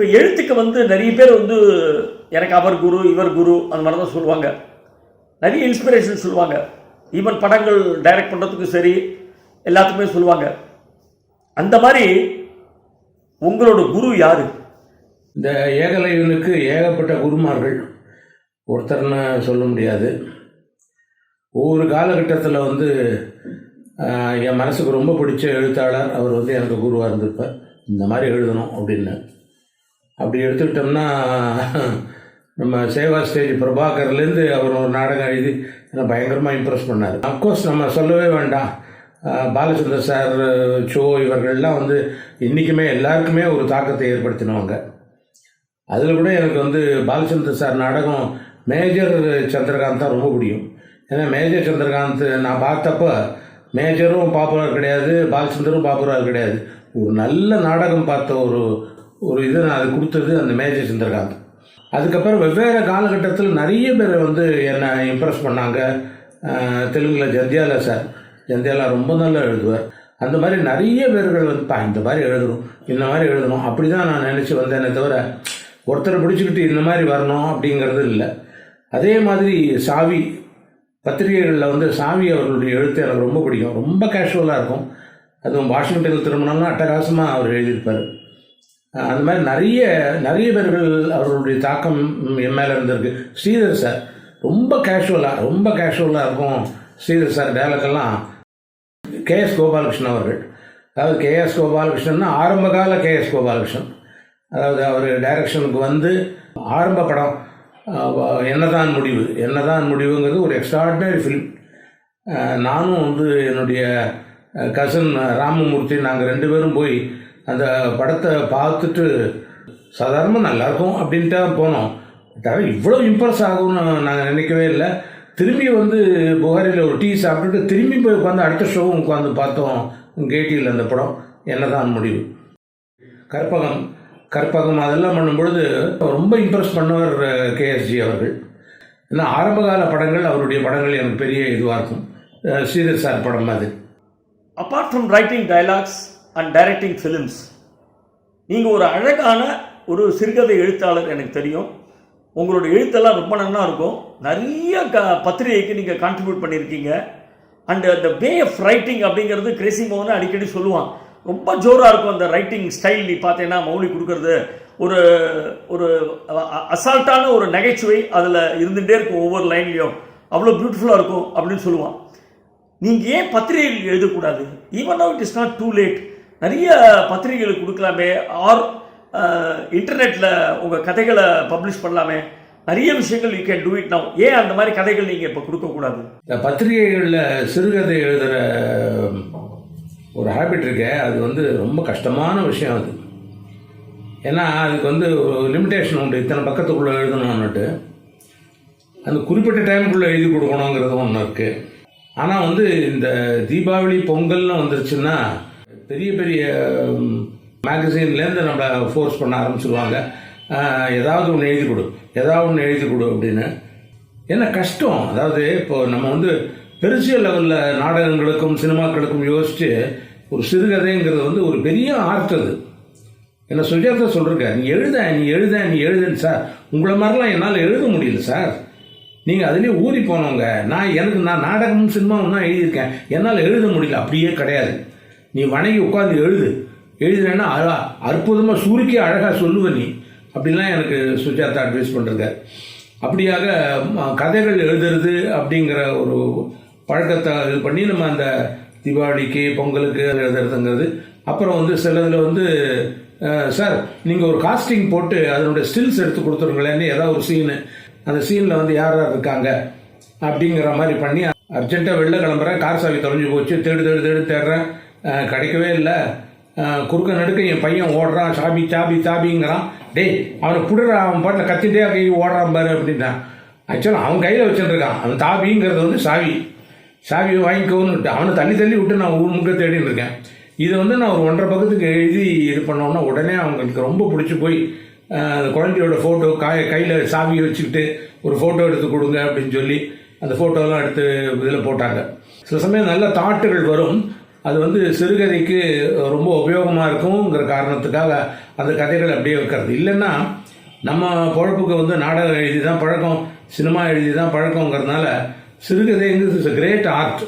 இப்போ எழுத்துக்கு வந்து நிறைய பேர் வந்து எனக்கு அவர் குரு இவர் குரு அந்த மாதிரி தான் சொல்லுவாங்க. நிறைய இன்ஸ்பிரேஷன் சொல்லுவாங்க. ஈவன் படங்கள் டைரக்ட் பண்ணுறதுக்கும் சரி எல்லாத்துக்குமே சொல்லுவாங்க. அந்த மாதிரி உங்களோட குரு யாரு? இந்த ஏகலைவனுக்கு ஏகப்பட்ட குருமார்கள். ஒருத்தர்னு சொல்ல முடியாது. ஒவ்வொரு காலகட்டத்தில் வந்து என் மனசுக்கு ரொம்ப பிடிச்ச எழுத்தாளர் அவர் வந்து எனக்கு குருவாக இருந்திருப்பார். இந்த மாதிரி எழுதணும் அப்படின்னு. அப்படி எடுத்துக்கிட்டோம்னா நம்ம சேவா ஸ்டேஜ் பிரபாகர்லேருந்து அவர் ஒரு நாடகம் எழுதி என்னை பயங்கரமாக இம்ப்ரெஸ் பண்ணார். அப்கோர்ஸ் நம்ம சொல்லவே வேண்டாம். பாலச்சந்தர் சார் சோ இவர்கள்லாம் வந்து இன்றைக்குமே எல்லாருக்குமே ஒரு தாக்கத்தை ஏற்படுத்தினவங்க. அதில் கூட எனக்கு வந்து பாலச்சந்தர் சார் நாடகம் மேஜர் சந்திரகாந்த் தான் ரொம்ப பிடிக்கும். ஏன்னா மேஜர் சந்திரகாந்த் நான் பார்த்தப்ப மேஜரும் பாப்புலர் கிடையாது பாலச்சந்தரும் பாப்புலர் கிடையாது. ஒரு நல்ல நாடகம் பார்த்த ஒரு ஒரு இது நான் அது கொடுத்தது அந்த மேஜர் சுந்தரகாந்த். அதுக்கப்புறம் வெவ்வேறு காலகட்டத்தில் நிறைய பேர் வந்து என்னை இம்ப்ரெஸ் பண்ணாங்க. தெலுங்கில் ஜந்தியாலா சார். ஜந்தியாலா ரொம்ப நல்லா எழுதுவார். அந்த மாதிரி நிறைய பேர்கள் வந்து "பா, இந்த மாதிரி எழுதணும். இந்த மாதிரி எழுதணும். அப்படி தான் நான் நினச்சி வந்தேனே தவிர ஒருத்தரை பிடிச்சிக்கிட்டு இந்த மாதிரி வரணும் அப்படிங்கிறது இல்லை. அதே மாதிரி சாவி பத்திரிகைகளில் வந்து சாவி அவர்களுடைய எழுத்து எனக்கு ரொம்ப பிடிக்கும். ரொம்ப கேஷுவலாக இருக்கும். அதுவும் வாஷிங்டனில் திரும்பினாலும் அட்டகாசமாக அவர் எழுதியிருப்பார். அந்த மாதிரி நிறைய நிறைய பேர்கள் அவர்களுடைய தாக்கம் என் மேலே இருந்திருக்கு. ஸ்ரீதர் சார் ரொம்ப கேஷுவலாக ரொம்ப கேஷுவலாக இருக்கும் ஸ்ரீதர் சார் டேலக்கெல்லாம் கேஎஸ் கோபாலகிருஷ்ணன் அவர்கள். அதாவது கேஎஸ் கோபாலகிருஷ்ணன்னா ஆரம்பகால கேஎஸ் கோபாலகிருஷ்ணன். அதாவது அவர் டைரக்ஷனுக்கு வந்து ஆரம்ப படம் என்னதான் முடிவு என்னதான் முடிவுங்கிறது ஒரு எக்ஸ்ட்ராடினரி ஃபிலிம் நானும் வந்து என்னுடைய கசன் ராமமூர்த்தி நாங்கள் ரெண்டு பேரும் போய் அந்த படத்தை பார்த்துட்டு சாதாரணமாக நல்லாயிருக்கும் அப்படின்ட்டு தான் போனோம். தவிர இவ்வளோ இம்ப்ரெஸ் ஆகும்னு நாங்கள் நினைக்கவே இல்லை. திரும்பி வந்து புகாரியில் ஒரு டீ சாப்பிட்டுட்டு திரும்பி போய் உட்காந்து அடுத்த ஷோவும் உட்காந்து பார்த்தோம். கேட்டியில் அந்த படம். என்னதான் முடிவு. கற்பகம். கற்பகம் அதெல்லாம் பண்ணும்பொழுது ரொம்ப இம்ப்ரெஸ் பண்ணவர் கேஎஸ்ஜி அவர்கள். ஏன்னா ஆரம்பகால படங்கள் அவருடைய படங்கள் எனக்கு பெரிய இதுவாக இருக்கும். ஸ்ரீதர் சார் படம் மாதிரி apart from writing dialogues and directing films நீங்கள் ஒரு அழகான ஒரு சிறுகதை எழுத்தாளர் எனக்கு தெரியும். உங்களோட எழுத்தெல்லாம் ரொம்ப நல்லா இருக்கும். நிறைய க பத்திரிகைக்கு நீங்கள் கான்ட்ரிபியூட் பண்ணியிருக்கீங்க அண்ட் அந்த வே ஆஃப் ரைட்டிங் அப்படிங்கிறது கிரேசி மோகன் அடிக்கடி சொல்லுவான். ரொம்ப ஜோராக இருக்கும் அந்த ரைட்டிங் ஸ்டைல் நீ பார்த்தேன்னா மௌலி கொடுக்கறது. ஒரு ஒரு அசால்ட்டான ஒரு நகைச்சுவை அதில் இருந்துகிட்டே இருக்கும் ஒவ்வொரு லைன்லேயும் அவ்வளோ பியூட்டிஃபுல்லாக இருக்கும் அப்படின்னு சொல்லுவான். நீங்கள் ஏன் பத்திரிகைகள் எழுதக்கூடாது? Even now it is not too late நிறைய பத்திரிகைகள் கொடுக்கலாமே ஆர் இன்டர்நெட்டில் உங்கள் கதைகளை பப்ளிஷ் பண்ணலாமே. நிறைய விஷயங்கள் you can do it now ஏன் அந்த மாதிரி கதைகள் நீங்கள் இப்போ கொடுக்கக்கூடாது? இந்த பத்திரிகைகளில் சிறுகதை எழுதுகிற ஒரு ஹேபிட் இருக்கே அது வந்து ரொம்ப கஷ்டமான விஷயம் அது. ஏன்னா அதுக்கு வந்து ஒரு லிமிட்டேஷன் உண்டு. இத்தனை பக்கத்துக்குள்ளே எழுதணும்னுட்டு. அந்த குறிப்பிட்ட டைமுக்குள்ளே எழுதி கொடுக்கணுங்கிறது ஒன்று இருக்குது ஆனால் வந்து இந்த தீபாவளி பொங்கல்னு வந்துருச்சுன்னா பெரிய பெரிய மேகசீன்லேருந்து நம்மளை ஃபோர்ஸ் பண்ண ஆரம்பிச்சிருவாங்க. ஏதாவது ஒன்று எழுதி கொடு. ஏதாவது ஒன்று எழுதி கொடு அப்படின்னு. என்ன கஷ்டம்? அதாவது இப்போது நம்ம வந்து பெருசிய லெவலில் நாடகங்களுக்கும் சினிமாக்களுக்கும் யோசித்து ஒரு சிறுகதைங்கிறது வந்து ஒரு பெரிய ஆர்ட் அது. என்ன சுஜாதா சொல்லிருக்க நீ எழுத நீ எழுத நீ எழுதுன்னு சார் உங்களை மாதிரிலாம் என்னால் எழுத முடியல சார் நீங்கள் அதுலேயே ஊறி போனவங்க. நான் எனக்கு நான் நாடகமும் சினிமாவும் தான் எழுதியிருக்கேன். என்னால் எழுத முடியல. அப்படியே கிடையாது. நீ வணங்கி உட்காந்து எழுது. எழுதுனேன்னா அழா அற்புதமாக சுருக்கி அழகாக சொல்லுவ நீ. அப்படிலாம் எனக்கு சுஜாதா அட்வைஸ் பண்ணுறது அப்படியாக கதைகள் எழுதுறது அப்படிங்கிற ஒரு பழக்கத்தை இது பண்ணி நம்ம அந்த தீபாவளிக்கு பொங்கலுக்கு எழுதுறதுங்கிறது. அப்புறம் வந்து சிலதில் வந்து சார் நீங்கள் ஒரு காஸ்டிங் போட்டு அதனுடைய ஸ்டில்ஸ் எடுத்து கொடுத்துருங்களேன்னு ஏதாவது ஒரு சீனு அந்த சீனில் வந்து யார் யார் இருக்காங்க அப்படிங்கிற மாதிரி பண்ணி அர்ஜென்ட்டாக வெளில கிளம்புறேன் கார் சாவி தொலைஞ்சு போச்சு தேடு தேடு தேடு தேடுறேன். கிடைக்கவே இல்லை. குறுக்க நடுக்க என் பையன் ஓடுறான் சாபி சாபி சாபிங்கிறான். டேய் அவனை புடுற அவன் பாட்டில் கத்திட்டே கை ஓடுறான் பாரு அப்படின்ட்டான் ஆக்சுவலாக அவன் கையில் வச்சுட்டுருக்கான் அவன் தாபிங்கிறது வந்து சாவி. சாவியை வாங்கிக்கோன்னு விட்டு அவனை தள்ளி தள்ளி விட்டு நான் ஊர் முக்க தேடின்னு இருக்கேன். இதை வந்து நான் ஒரு ஒன்றரை பக்கத்துக்கு எழுதி இது பண்ணோம்னா உடனே அவங்களுக்கு ரொம்ப பிடிச்சி போய் அந்த குழந்தையோட ஃபோட்டோ காய கையில் சாவியை வச்சுக்கிட்டு ஒரு ஃபோட்டோ எடுத்து கொடுங்க அப்படின்னு சொல்லி அந்த ஃபோட்டோலாம் எடுத்து இதில் போட்டாங்க. சில சமயம் நல்ல தாட்டுகள் வரும். அது வந்து சிறுகதைக்கு ரொம்ப உபயோகமாக இருக்குங்கிற காரணத்துக்காக அந்த கதைகள் அப்படியே வைக்கிறது. இல்லைன்னா நம்ம பொழப்புக்கு வந்து நாடகம் எழுதி தான் பழக்கம் சினிமா எழுதி தான் பழக்கங்கிறதுனால சிறுகதைங்கிறது இஸ் கிரேட் ஆர்ட்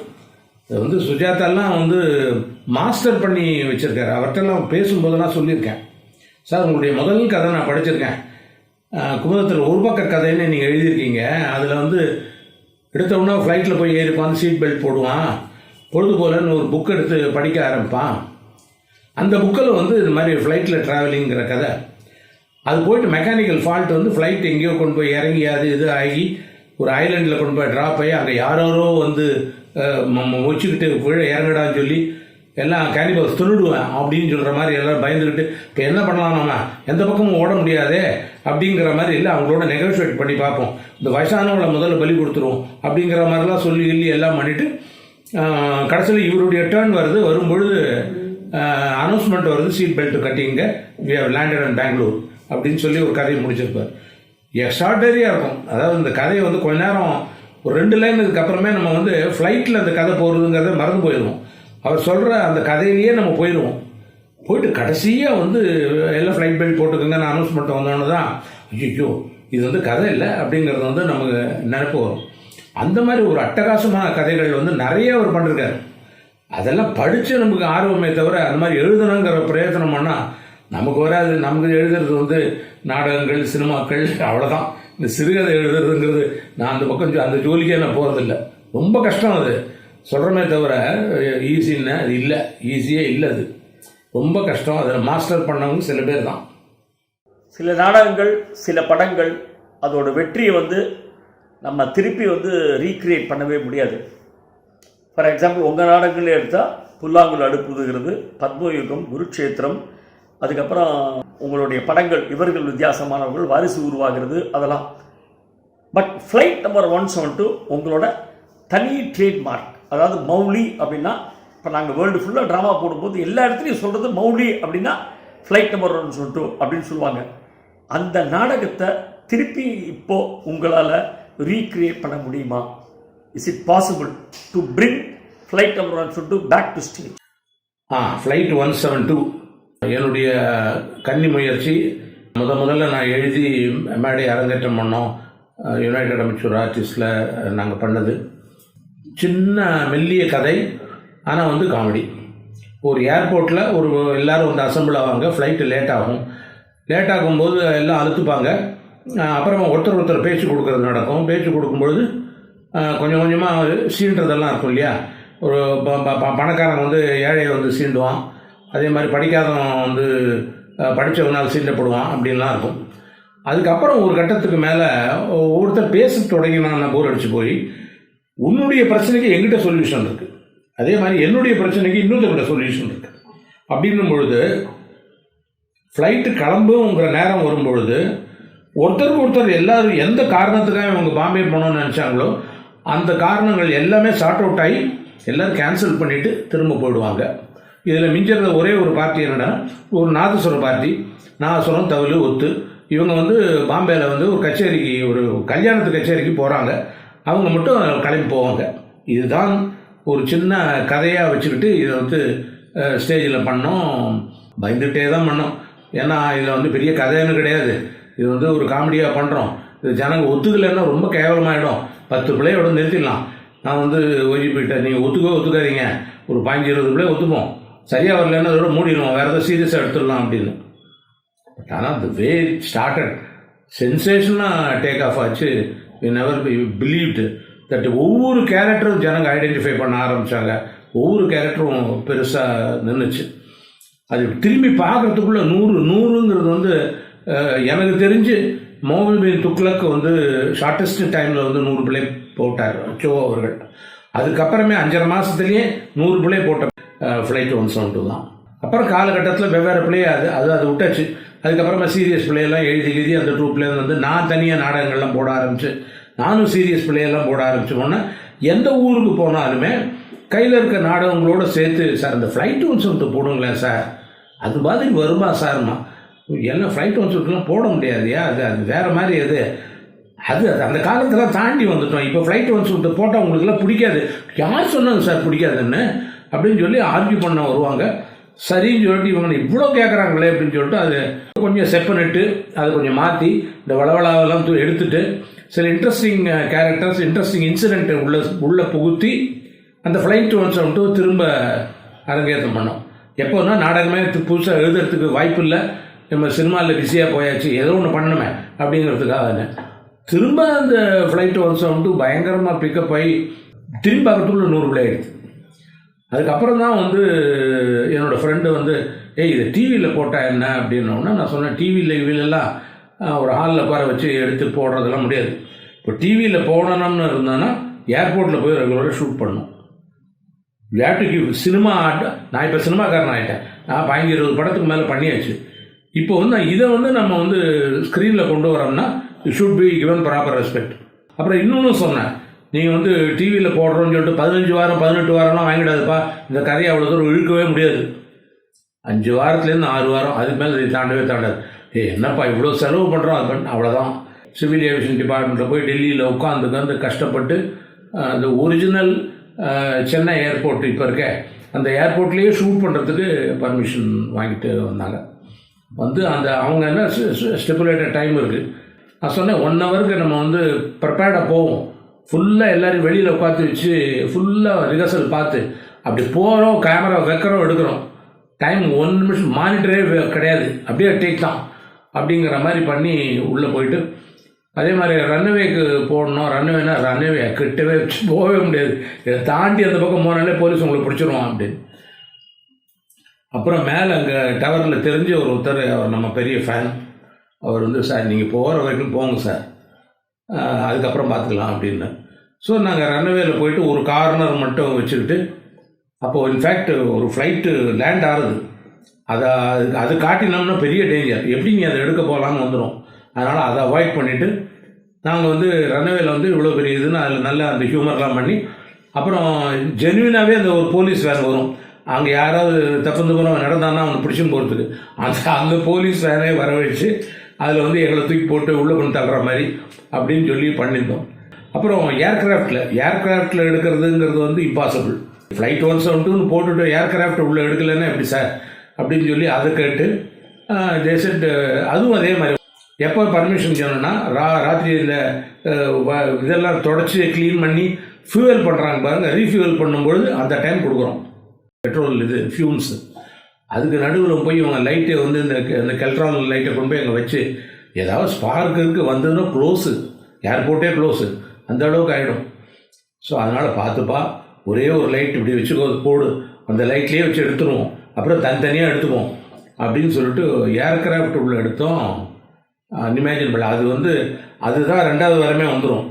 இது வந்து சுஜாதாலாம் வந்து மாஸ்டர் பண்ணி வச்சுருக்காரு. அவர்கிட்டலாம் பேசும்போதெல்லாம் சொல்லியிருக்கேன். சார் உங்களுடைய முதல் கதை நான் படிச்சிருக்கேன். குமுதத்தில் ஒரு பக்க கதைன்னு நீங்கள் எழுதியிருக்கீங்க. அதில் வந்து எடுத்தவுடனே ஃப்ளைட்டில் போய் ஏறி உட்காந்து சீட் பெல்ட் போடுவான். பொழுது போலன்னு ஒரு புக் எடுத்து படிக்க ஆரம்பிப்பான். அந்த புக்கில் வந்து இது மாதிரி ஃப்ளைட்டில் ட்ராவலிங்கிற கதை. அது போயிட்டு மெக்கானிக்கல் ஃபால்ட் வந்து ஃப்ளைட் எங்கேயோ கொண்டு போய் இறங்கி அது இது ஆகி ஒரு ஐலண்டில் கொண்டு போய் ட்ராப் ஆகி அங்கே யாரோரோ வந்து வச்சுக்கிட்டு கீழே இறங்கடான்னு சொல்லி எல்லாம் கேனிபல்ஸ் திருடுவேன் அப்படின்னு சொல்கிற மாதிரி எல்லாம் பயந்துக்கிட்டு இப்போ என்ன பண்ணலாம் நம்ம எந்த பக்கமும் ஓட முடியாதே அப்படிங்கிற மாதிரி இல்லை அவங்களோட நெகோஷியேட் பண்ணி பார்ப்போம். இந்த வயசானவங்களை முதல்ல பலி கொடுத்துருவோம் அப்படிங்கிற மாதிரிலாம் சொல்லி கிள்ளி எல்லாம் பண்ணிவிட்டு கடைசியில் இவருடைய டேர்ன் வருது. வரும்பொழுது அனௌன்ஸ்மெண்ட் வருது. சீட் பெல்ட் கட்டிங்க we have landed and Bangalore அப்படின்னு சொல்லி ஒரு கதையை முடிச்சிருப்பார். எக்ஸ்ட்ராடரியாக இருக்கும். அதாவது இந்த கதையை வந்து கொஞ்ச நேரம் ஒரு ரெண்டு லைனுக்கு அப்புறமே நம்ம வந்து ஃப்ளைட்டில் அந்த கதை போகிறதுங்கிறத மறந்து போயிடுவோம். அவர் சொல்கிற அந்த கதையிலேயே நம்ம போயிடுவோம். போயிட்டு கடைசியாக வந்து எல்லாம் ஃப்ளைட் பெல்ட் போட்டுக்கோங்க நான் அனௌன்ஸ்மெண்ட் வந்தோன்னு தான் ஐயோ இது வந்து கதை இல்லை அப்படிங்கிறது வந்து நமக்கு நினைப்பு வரும் அந்த மாதிரி ஒரு அட்டகாசமான கதைகள் வந்து நிறைய அவர் பண்ணிருக்காரு. அதெல்லாம் படித்து நமக்கு ஆர்வமே தவிர அந்த மாதிரி எழுதணுங்கிற பிரயத்தனம் பண்ணால் நமக்கு வராது. நமக்கு எழுதுறது வந்து நாடகங்கள் சினிமாக்கள் அவ்வளோதான் இந்த சிறுகதை எழுதுறதுங்கிறது நான் அந்த பக்கம் அந்த ஜோலிக்கே நான் போகிறதில்ல ரொம்ப கஷ்டம் அது. சொல்கிறமே தவிர ஈஸின்னு அது இல்லை. ஈஸியே இல்லை அது. ரொம்ப கஷ்டம். அதில் மாஸ்டர் பண்ணவங்க சில பேர் தான். சில நாடகங்கள் சில படங்கள் அதோட வெற்றியை வந்து நம்ம திருப்பி வந்து ரீக்ரியேட் பண்ணவே முடியாது. ஃபார் எக்ஸாம்பிள் உங்கள் நாடகங்களே எடுத்தால் புல்லாங்குழல் அடுப்புதுகிறது பத்மயுகம் குருக்ஷேத்திரம் அதுக்கப்புறம் உங்களுடைய படங்கள் இவர்கள் வித்தியாசமானவர்கள் வாரிசு உருவாகிறது அதெல்லாம். But flight number one seven two உங்களோட தனி ட்ரேட்மார்க் அதாவது மௌலி அப்படின்னா இப்போ நாங்கள் வேர்ல்டு ஃபுல்லாக ட்ராமா போடும்போது எல்லா இடத்துலையும் சொல்கிறது மௌலி அப்படின்னா flight number one seven two அப்படின்னு சொல்லுவாங்க. அந்த நாடகத்தை திருப்பி இப்போ உங்களால் ரீக்ரியேட் பண்ண முடியுமா? Is it possible to bring flight number one two back to stage ah flight one seven two என்னுடைய கன்னி முயற்சி முத முதல்ல நான் எழுதி மேடை அரங்கேற்றம் பண்ணோம். யுனைடெட் அமைச்சர் ஆர்டிஸ்டில் நாங்கள் பண்ணது. சின்ன மெல்லிய கதை ஆனால் வந்து காமெடி ஒரு ஏர்போர்ட்டில் ஒரு எல்லோரும் வந்து அசம்பிள் ஆவாங்க ஃப்ளைட்டு லேட் ஆகும். லேட் ஆகும்போது எல்லாம் அழுத்துப்பாங்க அப்புறமா ஒருத்தர் ஒருத்தர் பேச்சு கொடுக்கறது நடக்கும். பேச்சு கொடுக்கும்பொழுது கொஞ்சம் கொஞ்சமாக சீன்றதெல்லாம் இருக்கும் இல்லையா? ஒரு ப- ப- ப- பணக்காரன் வந்து ஏழையை வந்து சீண்டுவான். அதே மாதிரி படிக்காதவன் வந்து படித்தவனால் சீண்டப்படுவான் அப்படின்லாம் இருக்கும். அதுக்கப்புறம் ஒரு கட்டத்துக்கு மேலே ஒருத்தர் பேச தொடங்கினான் போர் அடித்து போய் உன்னுடைய பிரச்சனைக்கு எங்கிட்ட சொல்யூஷன் இருக்குது அதே மாதிரி என்னுடைய பிரச்சனைக்கு இன்னொருத்தர்கிட்ட சொல்யூஷன் இருக்குது அப்படின்னும் பொழுது ஃப்ளைட்டு கிளம்புங்கிற நேரம் வரும்பொழுது ஒருத்தருக்கு ஒருத்தர் எல்லாரும் எந்த காரணத்துக்காக இவங்க பாம்பே போகணும்னு நினச்சாங்களோ அந்த காரணங்கள் எல்லாமே சார்ட் அவுட் ஆகி எல்லோரும் கேன்சல் பண்ணிவிட்டு திரும்ப போயிடுவாங்க. இதில் மிஞ்சிறத ஒரே ஒரு பார்ட்டி என்னென்னா ஒரு நாதஸ்வர பார்ட்டி நாதஸ்வரம் தவிலு ஒத்து. இவங்க வந்து பாம்பேயில் வந்து ஒரு கச்சேரிக்கு ஒரு கல்யாணத்து கச்சேரிக்கு போகிறாங்க அவங்க மட்டும் கிளம்பி போவாங்க. இதுதான் ஒரு சின்ன கதையாக வச்சுக்கிட்டு இதை வந்து ஸ்டேஜில் பண்ணோம். பயந்துகிட்டே தான் பண்ணோம். ஏன்னா இதில் வந்து பெரிய கதைன்னு கிடையாது. இது வந்து ஒரு காமெடியாக பண்ணுறோம் இது ஜனங்க ஒத்துக்கலைன்னா ரொம்ப கேவலமாயிடும். பத்து பிள்ளையோட நிறுத்திடலாம். நான் வந்து ஓய்வு போயிட்டேன் நீங்கள் ஒத்துக்கோ ஒத்துக்காதீங்க. ஒரு பாஞ்சு இருபது பிள்ளை ஒத்துப்போம். சரியாக வரலன்னா அதோட மூடிடுவோம். வேறு ஏதாவது சீரியஸாக எடுத்துடலாம் அப்படின்னு. பட் ஆனால் த வே ஸ்டார்டட் சென்சேஷனாக டேக் ஆஃப் ஆச்சு. நெவர் பிலீவ்டு தட் ஒவ்வொரு கேரக்டரும் ஜனங்க ஐடென்டிஃபை பண்ண ஆரம்பித்தாங்க ஒவ்வொரு கேரக்டரும் பெருசாக நின்றுச்சு அது திரும்பி பார்க்குறதுக்குள்ளே நூறு நூறுங்கிறது வந்து எனக்கு தெரிஞ்சு மோகன்பின் துக்ளக் வந்து ஷார்ட்டஸ்ட் டைமில் வந்து நூறு பிள்ளை போட்டார் சோ அவர்கள். அதுக்கப்புறமே அஞ்சரை மாதத்துலேயே நூறு பிள்ளை போட்ட ஃப்ளைட் ஒன் செவன் டூ தான். அப்புறம் காலகட்டத்தில் வெவ்வேறு பிள்ளையை அது அது அது விட்டாச்சு. அதுக்கப்புறமா சீரியஸ் பிள்ளையெல்லாம் எழுதி எழுதி அந்த ட்ரூப்லேருந்து வந்து நான் தனியாக நாடகங்கள்லாம் போட ஆரம்பிச்சு நானும் சீரியஸ் பிள்ளையெல்லாம் போட ஆரம்பிச்ச. எந்த ஊருக்கு போனாலுமே கையில் இருக்க நாடகங்களோட சேர்த்து சார் அந்த ஃப்ளைட் ஒன் செவன் போடுங்களேன் சார். அது மாதிரி வருமா சார்மா? எல்லாம் ஃப்ளைட் ஒன் போட முடியாதுயா அது அது வேறு மாதிரி அது. அது அது அந்த காலத்தெல்லாம் தாண்டி வந்துட்டோம். இப்போ ஃப்ளைட் ஒன் விட்டு போட்டால் உங்களுக்குலாம் பிடிக்காது. யார் சொன்னாங்க சார் பிடிக்காதுன்னு? அப்படின்னு சொல்லி ஆர்கியூ பண்ண வருவாங்க. சரின்னு சொல்லிட்டு இவங்க இவ்வளோ கேட்குறாங்களே அப்படின்னு சொல்லிட்டு அது கொஞ்சம் செப்பனிட்டு அதை கொஞ்சம் மாற்றி இந்த வளவளாவெல்லாம் தூ எடுத்துட்டு சில இன்ட்ரெஸ்டிங் கேரக்டர்ஸ் இன்ட்ரெஸ்டிங் இன்சிடென்ட் உள்ள உள்ளே புகுத்தி அந்த ஃப்ளைட் ஒன்ஸ் வந்துட்டு திரும்ப அரங்கேற்றம் பண்ணோம். எப்போன்னா நாடகமே புதுசாக எழுதுறதுக்கு வாய்ப்பு இல்லை. நம்ம சினிமாவில் பிஸியாக போயாச்சு ஏதோ ஒன்று பண்ணணுமே அப்படிங்கிறதுக்காக தானே. திரும்ப அந்த ஃப்ளைட் வந்து வந்துட்டு பயங்கரமாக பிக்கப் ஆகி திரும்பி பார்க்கறதுக்குள்ள நூறு பிள்ளை அதுக்கப்புறம் தான் வந்து என்னோடய ஃப்ரெண்டு வந்து ஏய் இதை டிவியில் போட்டால் என்ன? அப்படின்னோடனே நான் சொன்னேன் டிவியில் இவிலெல்லாம் ஒரு ஹாலில் உட்கார வச்சு எடுத்து போடுறதெல்லாம் முடியாது. இப்போ டிவியில் போடணும்னு இருந்தோன்னா ஏர்போர்ட்டில் போய் ரெகுலராக ஷூட் பண்ணணும். விளையாட்டுக்கு சினிமா ஆட்ட நான் இப்போ சினிமாக்காரன் ஆகிட்டேன் நான் பயங்கர இருபது படத்துக்கு மேலே பண்ணியாச்சு. இப்போ வந்து இதை வந்து நம்ம வந்து ஸ்க்ரீனில் கொண்டு வரோம்னா should be given proper respect அப்புறம் இன்னொன்று சொன்னேன். நீங்கள் வந்து டிவியில் போடுறோன்னு சொல்லிட்டு பதினஞ்சு வாரம் பதினெட்டு வாரம்லாம் வாங்கிடாதுப்பா. இந்த கதையை அவ்வளோ தூரம் இழுக்கவே முடியாது. அஞ்சு வாரத்துலேருந்து ஆறு வாரம் அதுக்கு மேலே இதை தாண்டவே தாண்டாது. ஏ என்னப்பா இவ்வளோ செலவு பண்ணுறோம் அது பண்ண அவ்வளோதான் சிவில் ஏவியேஷன் டிபார்ட்மெண்ட்டில் போய் டெல்லியில் உட்காந்து வந்து கஷ்டப்பட்டு அந்த ஒரிஜினல் சென்னை ஏர்போர்ட் இப்போ இருக்க அந்த ஏர்போர்ட்லேயே ஷூட் பண்ணுறதுக்கு பர்மிஷன் வாங்கிட்டு வந்தாங்க. வந்து அந்த அவங்க என்ன ஸ்டெப்புலேட்டட் டைம் இருக்குது நான் சொன்னேன் ஒன் ஹவருக்கு நம்ம வந்து ப்ரிப்பேர்டாக போவோம். ஃபுல்லாக எல்லோரும் வெளியில் உட்காந்து வச்சு ஃபுல்லாக ரிஹர்சல் பார்த்து அப்படி போகிறோம் கேமரா வைக்கிறோம் எடுக்கிறோம். டைம் ஒன் நிமிஷம் மானிட்டரே கிடையாது. அப்படியே டேக் தான். அப்படிங்கிற மாதிரி பண்ணி உள்ளே போயிட்டு அதே மாதிரி ரன்வேக்கு போடணும் ரன்வேனா ரன்வே கிட்டவே போகவே முடியாது. இதை தாண்டி அந்த பக்கம் போனாலே போலீஸ் உங்களை பிடிச்சிருவான் அப்படின்னு. அப்புறம் மேலே அங்கே டவரில் தெரிஞ்ச ஒரு ஒருத்தர் அவர் நம்ம பெரிய ஃபேன் அவர் வந்து சார் நீங்கள் போகிற வரைக்கும் போங்க சார். அதுக்கப்புறம் பார்த்துக்கலாம் அப்படின்னு. ஸோ நாங்கள் ரன்வேயில் போயிட்டு ஒரு கார்னர் மட்டும் வச்சுக்கிட்டு அப்போது இன்ஃபேக்ட் ஒரு ஃப்ளைட்டு லேண்ட் ஆகுது. அதை அது அது காட்டினோம்னா பெரிய டேஞ்சர் எப்படி நீ அதை எடுக்க போகலான்னு வந்துடும் அதனால் அதை அவாய்ட் பண்ணிவிட்டு நாங்கள் வந்து ரன்வேல வந்து இவ்வளோ பெரிய இதுன்னு அதில் நல்லா அந்த ஹியூமர்லாம் பண்ணி அப்புறம் ஜென்வினாகவே அந்த ஒரு போலீஸ் வேன் வரும். அங்கே யாராவது தப்பு தப்புறம் நடந்தான்னா அவனை பிடிச்சுன்னு போகிறதுக்கு அந்த அந்த போலீஸ் வேறே வரவழைச்சு அதில் வந்து எங்களை தூக்கி போட்டு உள்ளே கொண்டு தள்ளுற மாதிரி அப்படின்னு சொல்லி பண்ணியிருந்தோம். அப்புறம் ஏர்கிராஃப்டில் ஏர்கிராஃப்டில் எடுக்கிறதுங்கிறது வந்து இம்பாசிபிள் ஃப்ளைட் ஒன் செவன் டூன்னு போட்டுட்டு ஏர்கிராஃப்ட் உள்ளே எடுக்கலைன்னா எப்படி சார் அப்படின்னு சொல்லி அதை கேட்டு ஜெய்சட் அதுவும் அதே மாதிரி. எப்போ பர்மிஷன் சொன்னோன்னா ரா ராத்திரியில் இதெல்லாம் தொடச்சி க்ளீன் பண்ணி ஃபியூவல் பண்ணுறாங்க பாருங்கள் ரீஃபியூவல் பண்ணும்பொழுது அந்த டைம் கொடுக்குறோம். பெட்ரோல் இது ஃபியூம்ஸ் அதுக்கு நடுவில் போய் இவங்க லைட்டை வந்து இந்த இந்த கெல்ட்ரான் லைட்டை கொண்டு போய் அங்கே வச்சு ஏதாவது ஸ்பார்க் இருக்கு வந்ததுன்னா க்ளோஸு ஏர்போர்ட்டே க்ளோஸு அந்த அளவுக்கு ஆகிடும் ஸோ அதனால் பார்த்துப்பா. ஒரே ஒரு லைட் இப்படி வச்சுக்கோ போடு. அந்த லைட்லேயே வச்சு எடுத்துருவோம். அப்புறம் தனித்தனியாக எடுத்துப்போம். அப்படின்னு சொல்லிட்டு ஏர்கிராஃப்ட் உள்ள எடுத்தோம். அன்இமேஜினபிள் அது வந்து அதுதான் ரெண்டாவது வாரமே வந்துடும்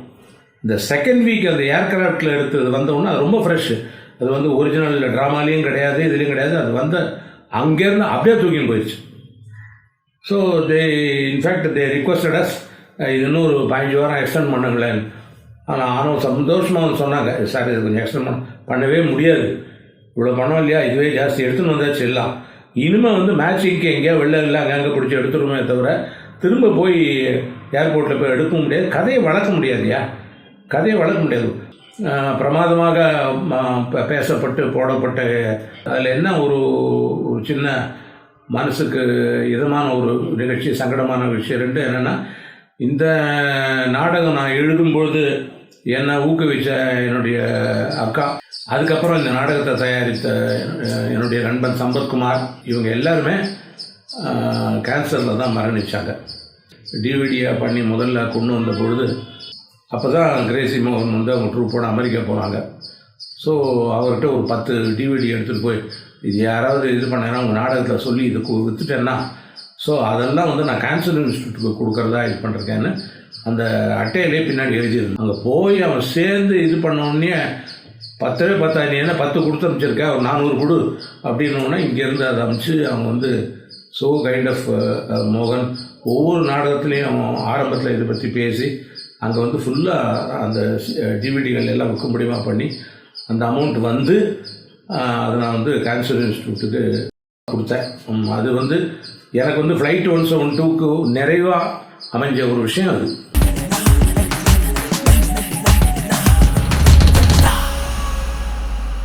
இந்த செகண்ட் வீக் அந்த ஏர்கிராஃப்டில் எடுத்தது வந்தோடனே அது ரொம்ப ஃப்ரெஷ்ஷு அது வந்து ஒரிஜினல் ட்ராமாலையும் கிடையாது இதுலேயும் கிடையாது. அது வந்து அங்கேருந்து அப்படியே தூக்கின்னு போயிடுச்சு so they in fact they requested us இது இன்னும் ஒரு பதினஞ்சு வாரம் எக்ஸ்டெண்ட் பண்ணுங்களேன். ஆனால் ஆனால் சந்தோஷமாக வந்து சொன்னாங்க சார் இது கொஞ்சம் எக்ஸ்டெண்ட் பண்ண பண்ணவே முடியாது. இவ்வளோ பணம் இல்லையா? இதுவே ஜாஸ்தி. எடுத்துன்னு வந்தாச்சு எல்லாம். இனிமேல் வந்து மேட்சிங்க்கு எங்கேயா வெளில இல்லை அங்கே அங்கே பிடிச்சி எடுத்துருமே தவிர திரும்ப போய் ஏர்போர்ட்டில் போய் எடுக்க முடியாது. கதையை வளர்க்க முடியாதுயா கதையை வளர்க்க முடியாது. பிரமாதமாக ம, பேசப்பட்டு போடப்பட்ட அதில் என்ன ஒரு ஒரு சின்ன மனசுக்கு இதமான ஒரு நிகழ்ச்சி சங்கடமான விஷயம் ரெண்டு என்னென்னா இந்த நாடகம் நான் எழுதும்பொழுது என்னை ஊக்குவிச்ச என்னுடைய அக்கா அதுக்கப்புறம் இந்த நாடகத்தை தயாரித்த என்னுடைய நண்பன் சம்பத்குமார் இவங்க எல்லாருமே கேன்சரில் தான் மரணிச்சாங்க. டிவிடியாக பண்ணி முதல்ல கொண்டு வந்த பொழுது அப்போ தான் கிரேசி மோகன் வந்து அவங்க ட்ரூப்போட அமெரிக்கா போனாங்க. ஸோ அவர்கிட்ட ஒரு பத்து டிவிடி எடுத்துகிட்டு போய் இது யாராவது இது பண்ணேன்னா உங்கள் நாடகத்தில் சொல்லி இது விற்றுட்டேன்னா ஸோ அதெல்லாம் வந்து நான் கேன்சர் இன்ஸ்டியூட்டுக்கு கொடுக்குறதா இது பண்ணுறேன்னு அந்த அட்டையிலே பின்னாடி எழுதியிருந்தேன். அங்கே போய் அவன் சேர்ந்து இது பண்ணோடனே பத்தவே பத்தா நீ என்ன பத்து கொடுத்து அனுப்பிச்சிருக்க? ஒரு நானூறு கொடு அப்படின்னோடனே இங்கேருந்து அதை அனுப்பிச்சு அவங்க வந்து ஸோ கைண்ட் ஆஃப் மோகன் ஒவ்வொரு நாடகத்துலேயும் ஆரம்பத்தில் இதை பற்றி பேசி அங்கே வந்து ஃபுல்லாக அந்த டிவிடிகள் எல்லாம் விற்க முடியுமா பண்ணி அந்த அமௌண்ட் வந்து அதை நான் வந்து கேன்சர் இன்ஸ்டியூட்டுக்கு கொடுத்தேன். அது வந்து எனக்கு வந்து ஃப்ளைட் ஒன் செவன் டூக்கு நிறைவாக அமைஞ்ச ஒரு விஷயம் அது.